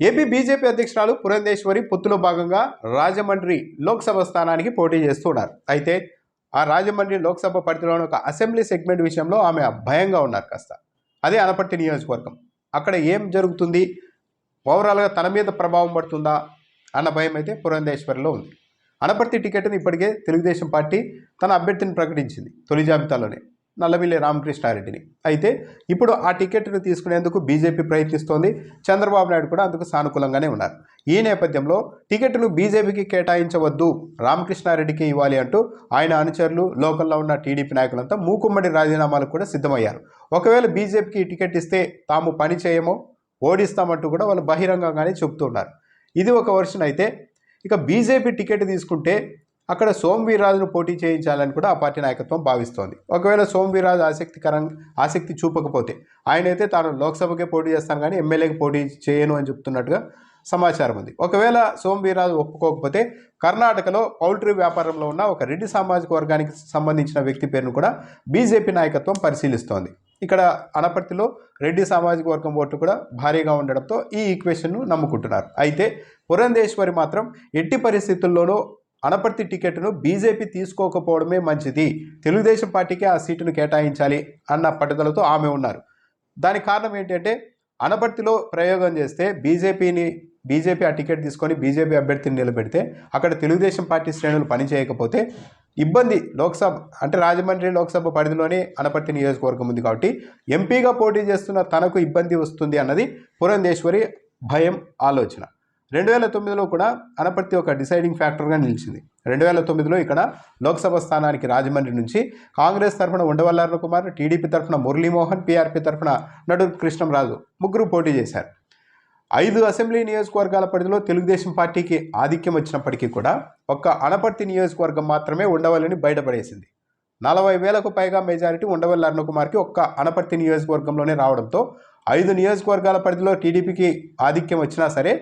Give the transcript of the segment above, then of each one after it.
AP BJP అధ్యక్షురాలు పురంధేశ్వరి పొత్తులో భాగంగా రాజమండ్రి లోక్సభ స్థానానికి పోటీ చేస్తున్నారు. అయితే ఆ రాజమండ్రి లోక్సభ పరిధిలోని ఒక అసెంబ్లీ సెగ్మెంట్ విషయంలో ఆమె భయంగా ఉన్నారు కాస్త. అదే అనపర్తి నియోజకవర్గం. అక్కడ ఏం జరుగుతుంది? ఓవరాల్గా తన మీద ప్రభావం పడుతుందా? అన్న భయం అయితే పురంధేశ్వరిలో ఉంది. అనపర్తి టికెట్ని ఇప్పటికే తెలుగుదేశం పార్టీ తన అభ్యర్థిని ప్రకటించింది తొలి జాబితాలోనే. నల్లబిల్లి రామకృష్ణారెడ్డిని అయితే ఇప్పుడు ఆ టికెట్ను తీసుకునేందుకు బీజేపీ ప్రయత్నిస్తోంది. చంద్రబాబు నాయుడు కూడా అందుకు సానుకూలంగానే ఉన్నారు. ఈ నేపథ్యంలో టికెట్ను బీజేపీకి కేటాయించవద్దు రామకృష్ణారెడ్డికి ఇవ్వాలి అంటూ ఆయన అనుచరులు లోకల్లో ఉన్న టీడీపీ నాయకులంతా మూకుమ్మడి రాజీనామాలకు కూడా సిద్ధమయ్యారు. ఒకవేళ బీజేపీకి టికెట్ ఇస్తే తాము పని చేయమో ఓడిస్తామంటూ కూడా వాళ్ళు బహిరంగంగానే చెబుతున్నారు. ఇది ఒక వర్షన్ అయితే ఇక బీజేపీ టికెట్ తీసుకుంటే అక్కడ సోమవీర్రాజును పోటీ చేయించాలని కూడా ఆ పార్టీ నాయకత్వం భావిస్తోంది. ఒకవేళ సోమవీర్రాజు ఆసక్తికరం ఆసక్తి చూపకపోతే ఆయనైతే తాను లోక్సభకే పోటీ చేస్తాను కానీ ఎమ్మెల్యేకి పోటీ చేయను అని చెప్తున్నట్టుగా సమాచారం ఉంది. ఒకవేళ సోమవీర్రాజు ఒప్పుకోకపోతే కర్ణాటకలో పౌల్ట్రీ వ్యాపారంలో ఉన్న ఒక రెడ్డి సామాజిక వర్గానికి సంబంధించిన వ్యక్తి పేరును కూడా బీజేపీ నాయకత్వం పరిశీలిస్తోంది. ఇక్కడ అనపర్తిలో రెడ్డి సామాజిక వర్గం ఓట్లు కూడా భారీగా ఉండడంతో ఈ ఈక్వేషన్ను నమ్ముకుంటున్నారు. అయితే పురంధేశ్వరి మాత్రం ఎట్టి పరిస్థితుల్లోనూ అనపర్తి టికెట్ను బీజేపీ తీసుకోకపోవడమే మంచిది. తెలుగుదేశం పార్టీకి ఆ సీటును కేటాయించాలి అన్న పట్టుదలతో ఆమె ఉన్నారు. దానికి కారణం ఏంటంటే అనపర్తిలో ప్రయోగం చేస్తే బీజేపీని బీజేపీ ఆ టికెట్ తీసుకొని బీజేపీ అభ్యర్థిని నిలబెడితే అక్కడ తెలుగుదేశం పార్టీ శ్రేణులు పనిచేయకపోతే ఇబ్బంది లోక్సభ అంటే రాజమండ్రి లోక్సభ పరిధిలోనే అనపర్తి నియోజకవర్గం ఉంది కాబట్టి ఎంపీగా పోటీ చేస్తున్న తనకు ఇబ్బంది వస్తుంది అన్నది పురంధేశ్వరి భయం ఆలోచన. రెండు వేల తొమ్మిదిలో కూడా అనపర్తి ఒక డిసైడింగ్ ఫ్యాక్టర్గా నిలిచింది. రెండు వేల తొమ్మిదిలో ఇక్కడ లోక్సభ స్థానానికి రాజమండ్రి నుంచి కాంగ్రెస్ తరఫున ఉండవల్లారణ కుమార్ టీడీపీ తరఫున మురళీమోహన్ పీఆర్పీ తరఫున నడు కృష్ణంరాజు ముగ్గురు పోటీ చేశారు. ఐదు అసెంబ్లీ నియోజకవర్గాల పరిధిలో తెలుగుదేశం పార్టీకి ఆధిక్యం వచ్చినప్పటికీ కూడా ఒక్క అనపర్తి నియోజకవర్గం మాత్రమే ఉండవల్లిని బయటపడేసింది. నలభై వేలకు పైగా మెజారిటీ ఉండవల్లి అరుణకుమార్కి ఒక్క అనపర్తి నియోజకవర్గంలోనే రావడంతో ఐదు నియోజకవర్గాల పరిధిలో టీడీపీకి ఆధిక్యం వచ్చినా సరే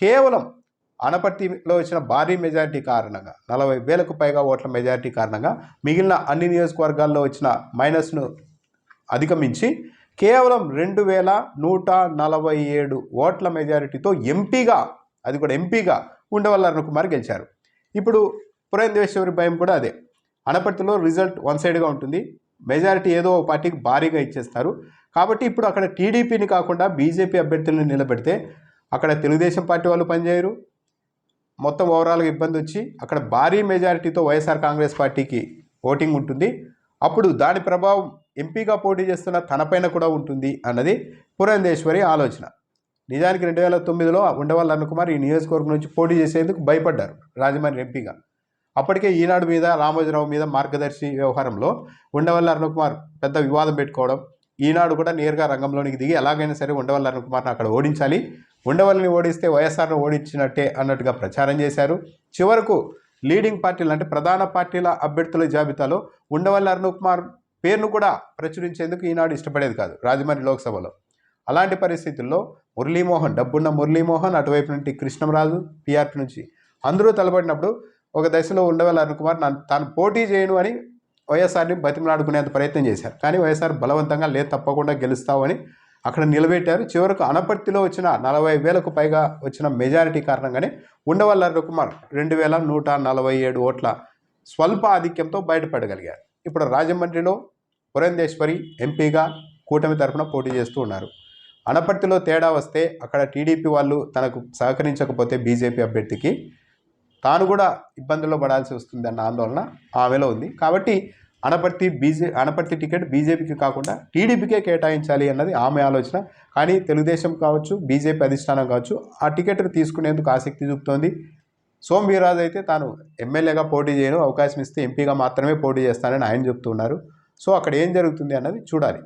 కేవలం అనపర్తిలో వచ్చిన భారీ మెజారిటీ కారణంగా నలభై వేలకు పైగా ఓట్ల మెజారిటీ కారణంగా మిగిలిన అన్ని నియోజకవర్గాల్లో వచ్చిన మైనస్ను అధిగమించి కేవలం రెండు వేల నూట నలభై ఏడు ఓట్ల మెజారిటీతో ఎంపీగా అది కూడా ఎంపీగా ఉండవల్ల అరుణకుమార్ గెలిచారు. ఇప్పుడు పురేంద్రేశ్వరి భయం కూడా అదే. అనపర్తిలో రిజల్ట్ వన్ సైడ్గా ఉంటుంది. మెజారిటీ ఏదో ఒక పార్టీకి భారీగా ఇచ్చేస్తారు. కాబట్టి ఇప్పుడు అక్కడ టీడీపీని కాకుండా బీజేపీ అభ్యర్థులను నిలబెడితే అక్కడ తెలుగుదేశం పార్టీ వాళ్ళు పనిచేయరు. మొత్తం ఓవరాల్గా ఇబ్బంది వచ్చి అక్కడ భారీ మెజారిటీతో వైఎస్ఆర్ కాంగ్రెస్ పార్టీకి ఓటింగ్ ఉంటుంది. అప్పుడు దాని ప్రభావం ఎంపీగా పోటీ చేస్తున్న తనపైన కూడా ఉంటుంది అన్నది పురంధేశ్వరి ఆలోచన. నిజానికి రెండు వేల తొమ్మిదిలో ఉండవల్లి అన్నకుమార్ ఈ నియోజకవర్గం నుంచి పోటీ చేసేందుకు భయపడ్డారు రాజమండ్రి ఎంపీగా. అప్పటికే ఈనాడు మీద రామోజీరావు మీద మార్గదర్శి వ్యవహారంలో ఉండవల్లి అరుణకుమార్ పెద్ద వివాదం పెట్టుకోవడం ఈనాడు కూడా నేరుగా రంగంలోనికి దిగి ఎలాగైనా సరే ఉండవల్లి అరుణకుమార్ని అక్కడ ఓడించాలి. ఉండవల్లిని ఓడిస్తే వైఎస్ఆర్ను ఓడించినట్టే అన్నట్టుగా ప్రచారం చేశారు. చివరకు లీడింగ్ పార్టీలు అంటే ప్రధాన పార్టీల అభ్యర్థుల జాబితాలో ఉండవల్లి అరుణకుమార్ పేరును కూడా ప్రచురించేందుకు ఈనాడు ఇష్టపడేది కాదు రాజమండ్రి లోక్సభలో. అలాంటి పరిస్థితుల్లో మురళీమోహన్ డబ్బున్న మురళీమోహన్ అటువైపు నుండి కృష్ణంరాజు పీఆర్పీ నుంచి అందరూ తలబడినప్పుడు ఒక దశలో ఉండవల్లి అరుణకుమార్ నన్ను తాను పోటీ చేయను అని వైఎస్ఆర్ని బతిమలాడుకునేంత ప్రయత్నం చేశారు. కానీ వైఎస్ఆర్ బలవంతంగా లేదు తప్పకుండా గెలుస్తావు అని అక్కడ నిలబెట్టారు. చివరకు అనపర్తిలో వచ్చిన నలభై వేలకు పైగా వచ్చిన మెజారిటీ కారణంగానే ఉండవల్లి అరుణకుమార్ రెండు వేల నూట నలభై ఏడు ఓట్ల స్వల్ప ఆధిక్యంతో బయటపడగలిగారు. ఇప్పుడు రాజమండ్రిలో పురంధేశ్వరి ఎంపీగా కూటమి తరఫున పోటీ చేస్తూ ఉన్నారు. అనపర్తిలో తేడా వస్తే అక్కడ టీడీపీ వాళ్ళు తనకు సహకరించకపోతే బీజేపీ అభ్యర్థికి తాను కూడా ఇబ్బందుల్లో పడాల్సి వస్తుంది అన్న ఆందోళన ఆమెలో ఉంది. కాబట్టి అనపర్తి బీజే అనపర్తి టికెట్ బీజేపీకి కాకుండా టీడీపీకే కేటాయించాలి అన్నది ఆమె ఆలోచన. కానీ తెలుగుదేశం కావచ్చు బీజేపీ అధిష్టానం కావచ్చు ఆ టికెట్ను తీసుకునేందుకు ఆసక్తి చూపుతోంది. సోమ్ వీరాజ్ అయితే తాను ఎమ్మెల్యేగా పోటీ చేయను అవకాశం ఇస్తే ఎంపీగా మాత్రమే పోటీ చేస్తానని ఆయన చెప్తున్నారు. సో అక్కడ ఏం జరుగుతుంది అన్నది చూడాలి.